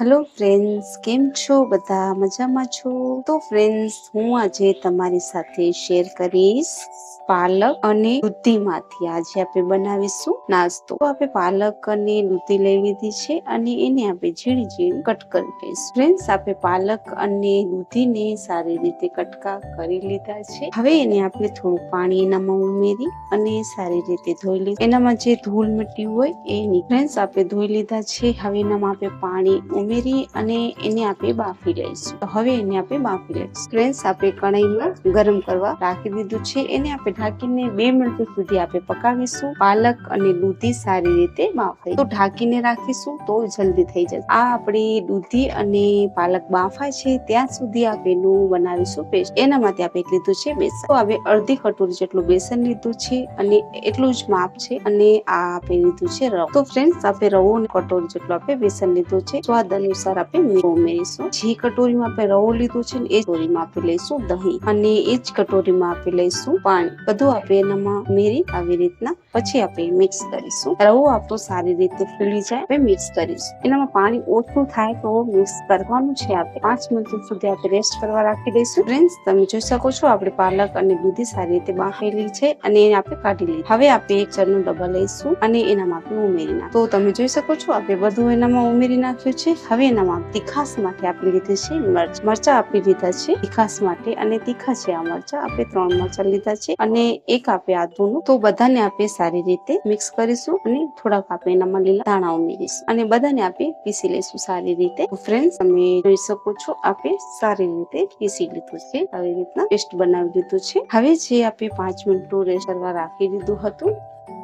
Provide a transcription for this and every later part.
Hello friends કેમ છો? બધા મજામાં છો? તો ફ્રેન્ડ્સ હું આજે તમારી સાથે શેર કરીશ પાલક અને દૂધીમાંથી. આજે આપણે બનાવીશું નાસ્તો. આપણે પાલક અને દૂધી લઈ લીધી છે અને એને આપણે ઝીણી ઝીણી કટ કરી લઈશું. ફ્રેન્ડ્સ આપણે પાલક અને દૂધીને સારી રીતે કટકા કરી લીધા છે. હવે એને આપણે થોડું પાણી એનામાં ઉમેરી અને સારી રીતે ધોઈ લીધું એનામાં જે ધૂળ મટી હોય એની. ફ્રેન્ડ્સ આપણે ધોઈ લીધા છે. હવે એનામાં આપણે પાણી ઉમેરી અને એને આપણે બાફી લઈશું. હવે એને આપણે બાફી લઈશું. ફ્રેન્ડ્સ આપણે કઢાઈમાં ગરમ કરવા રાખી દીધું છે. એને આપણે ઢાંકીને બે મિનિટ સુધી આપણે પકાવીશું. પાલક અને દૂધી સારી રીતે બાફાય તો ઢાંકીને રાખીશું તો જલ્દી થઈ જશે. આ આપણી દૂધી અને પાલક બાફાય છે. ત્યાં સુધી આપણે એનું બનાવીશું પેસ્ટ. એના માટે આપણે લીધું છે બેસન. તો હવે અડધી કટોરી જેટલું બેસન લીધું છે અને એટલું જ માપ છે અને આ આપણે લીધું છે રવો. તો ફ્રેન્ડ્સ આપણે રવો અને કટોરી જેટલું આપણે બેસન લીધું છે. સ્વાદ અનુસાર આપણે મીઠું ઉમેરીશું. જે કટોરીમાં આપણે રવો લીધું છે ને એ કટોરીમાં આપણે લઈશું દહીં અને એ જ કટોરીમાં આપણે લઈશું પાણી. બધું આપણે એનામાં ઉમેરી આવી રીતના પછી આપણે મિક્સ કરીશું. રવો આપણો સારી રીતે ફૂલી જાય, આપણે મિક્સ કરીશું. એનામાં પાણી ઓછું થાય તો મિક્સ કરવાનું છે આપણે. પાંચ મિનિટ સુધી આપણે રેસ્ટ કરવા રાખી દઈશું. ફ્રેન્ડ્સ તમે જોઈ શકો છો આપણે પાલક અને દૂધી સારી રીતે બાફેલી છે અને એને આપણે કાઢી લઈએ હવે આપણે એક ચરનું ડબ્બા લઈશું અને એનામાં આપણે ઉમેરી નાખ તો તમે જોઈ શકો છો આપણે બધું એનામાં ઉમેરી નાખ્યું છે. હવે એનામાં તીખાસ માટે આપી લીધી છે, મરચ મરચા આપી લીધા છે તીખાસ માટે અને તીખા છે આ મરચા. આપણે ત્રણ મરચા લીધા છે અને એક આપે આદુનું. તો બધાને આપણે સારી રીતે મિક્સ કરીશું અને થોડાક આપણે એનામાં લીલા દાણા ઉમેરીશું. અને બધાને આપણે પીસી લઈશું સારી રીતે. ફ્રેન્ડ તમે જોઈ શકો છો આપણે સારી રીતે પીસી લીધું છે. આવી રીતના પેસ્ટ બનાવી દીધું છે. હવે જે આપણે પાંચ મિનિટ રેસ્ટ કરવા રાખી દીધું હતું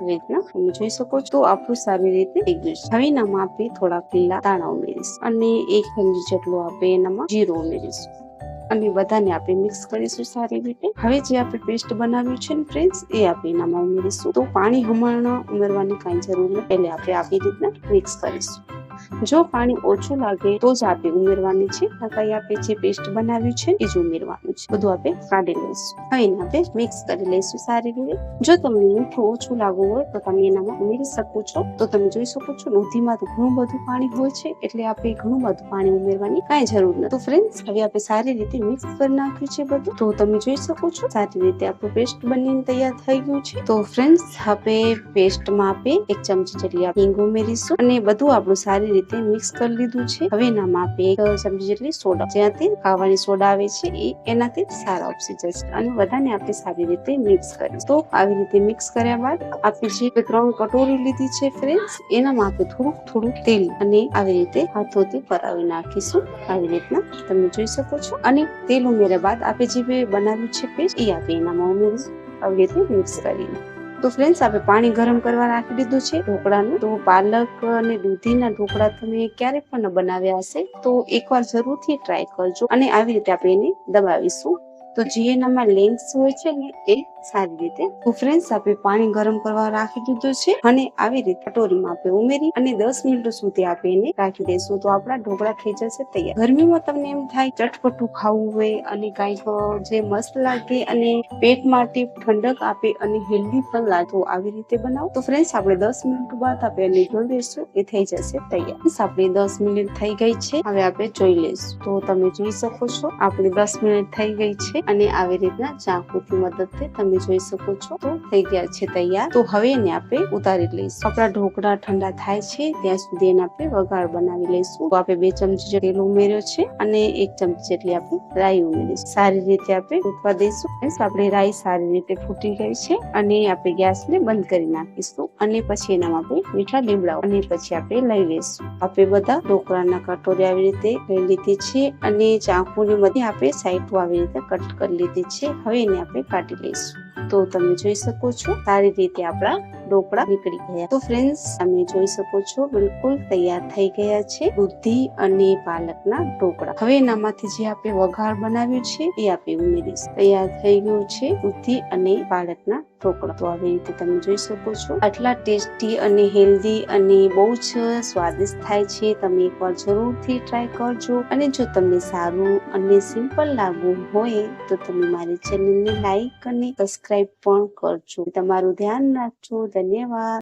રીતના તમે જોઈ શકો છો. આપણું સારી રીતે થઈ ગયું છે. હવે એનામાં આપણે થોડા લીલા દાણા ઉમેરીશું અને એક ચમચી જેટલું આપણે એનામાં જીરું ઉમેરીશું. અને બધાને આપણે મિક્સ કરીશું સારી રીતે. હવે જે આપણે પેસ્ટ બનાવ્યું છે ને ફ્રેન્ડ્સ, એ આપણે એનામાં ઉમેરીશું. તો પાણી હમણાં ઉમેરવાની કાંઈ જરૂર નથી. પહેલે આપણે આવી રીતના મિક્સ કરીશું. જો પાણી ઓછું લાગે તો જ આપણે ઉમેરવાની છે. નકર આપણે જે પેસ્ટ બનાવ્યું છે એ જ ઉમેરવાનું છે. બધું આપણે કાઢી લઈશું. હવે આપણે મિક્સ કરી લઈશું સારી રીતે. જો તમને મીઠું ઓછું લાગવું હોય તો તમે એનામાં ઉમેરી શકો છો. તો તમે જોઈ શકો છો દૂધીમાં તો ઘણું બધું પાણી હોય છે, એટલે આપણે ઘણું બધું પાણી ઉમેરવાની કાંઈ જરૂર નથી. તો ફ્રેન્ડ્સ હવે આપણે સારી રીતે મિક્સ કરી નાખ્યું છે બધું. તો તમે જોઈ શકો છો સારી રીતે આપણું પેસ્ટ બનીને તૈયાર થઈ ગયું છે. તો ફ્રેન્ડ્સ હવે પેસ્ટમાં આપણે એક ચમચી જેટલી હિંગ ઉમેરીશું અને બધું આપણું સારી રીતે મિક્સ કરી લીધું છે. હવે એનામાં આપણે એક ચમચી જેટલી સોડા. જ્યાંથી ખાવાની સોડા આવે છે, એ એનાથી સારા ઓપ્સી જશે અને બધાને આપણે સારી રીતે મિક્સ કરીશું તો આવી રીતે મિક્સ કર્યા બાદ આપણે જે ત્રણ કટોરી લીધી છે ફ્રેન્ડ્સ એનામાં આપણે થોડુંક થોડુંક તેલ અને આવી રીતે હાથોથી પરાવી નાખીશું. આવી રીતના તમે જોઈ શકો છો. અને તેલ ઉમેર્યા બાદ આપણે જે બનાવ્યું છે પેસ્ટ એ આપણે એનામાં ઉમેરીશું. આવી રીતે મિક્સ કરીને. તો ફ્રેન્ડ્સ આપણે પાણી ગરમ કરવા રાખી દીધું છે ઢોકળાનું. તો પાલક અને દૂધીના ઢોકળા તમે ક્યારે પણ બનાવ્યા હશે તો એકવાર જરૂરથી ટ્રાય કરજો અને આવી રીતે આપણે એને દબાવીશું. તો જે એનામાં લેન્સ હોય છે ને, એ સારી રીતે તો ફ્રેન્ડ્સ આપણે પાણી ગરમ કરવા રાખી દીધું છે અને આવી રીતે કટોરીમાં આપણે ઉમેરી અને દસ મિનિટ સુધી આપણે એને રાખી દઈશું તો આપણા ઢોકળા થઈ જશે તૈયાર. ગરમીમાં તમને એમ થાય ચટપટું ખાવું હોય અને કાંઈક જે મસ્ત લાગે અને પેટ માટે ઠંડક આપે અને હેલ્ધી પણ લાગે આવી રીતે બનાવો. તો ફ્રેન્ડ્સ આપણે દસ મિનિટ બાદ આપણે એને જોઈ લઈશું, એ થઈ જશે તૈયાર. આપણે દસ મિનિટ થઈ ગઈ છે, હવે આપણે જોઈ લઈશું. તો તમે જોઈ શકો છો, આપણે દસ મિનિટ થઈ ગઈ છે અને આવી રીતના ચાકુથી મદદથી તમે જોઈ શકો છો. તો થઈ ગયા છે તૈયાર. તો હવે એને આપણે ઉતારી લઈશું. આપણા ઢોકળા ઠંડા થાય છે, ત્યાં સુધી એને આપણે વઘાર બનાવી લઈશું. તો આપણે બે ચમચી તેલ ઉમેર્યો છે અને એક ચમચી જેટલી આપણે રાઈ ઉમેરીશું. સારી રીતે આપણે ફૂટવા દઈશું. આપણે રાઈ સારી રીતે ફૂટી ગઈ છે અને આપણે ગેસને બંધ કરી નાખીશું અને પછી એનામાં આપણે મીઠા લીમડા અને પછી આપણે લઈ લઈશું. આપણે બધા ઢોકળાના કટોરી આવી રીતે લઈ લીધી છે અને ચાકુની મધ્ય આપણે સાઈડ આવી રીતે કટ કરી લીધી છે. હવે એને આપણે કાઢી લઈશું. તો તમે જોઈ શકો છો, સારી રીતે આપણા ઢોકળા નીકળી ગયા. તો ફ્રેન્ડ્સ તમે જોઈ શકો છો, બિલકુલ તૈયાર થઈ ગયા છે દૂધી અને પાલકના ઢોકળા. હવે એનામાંથી જે આપણે વઘાર બનાવ્યું છે, એ આપણે ઉમેરીશું તૈયાર થઈ ગયું છે દૂધી અને પાલકના ઢોકળા. તો આવી રીતે તમે જોઈ શકો છો, આટલા ટેસ્ટી અને હેલ્ધી અને બહુ જ સ્વાદિષ્ટ થાય છે. તમે એકવાર જરૂરથી ટ્રાય કરજો. અને જો તમને સારું અને સિમ્પલ લાગવું હોય, તો તમે મારી ચેનલને લાઈક અને સબસ્ક્રાઇબ પણ કરજો. તમારું ધ્યાન રાખજો. ધન્યવાદ.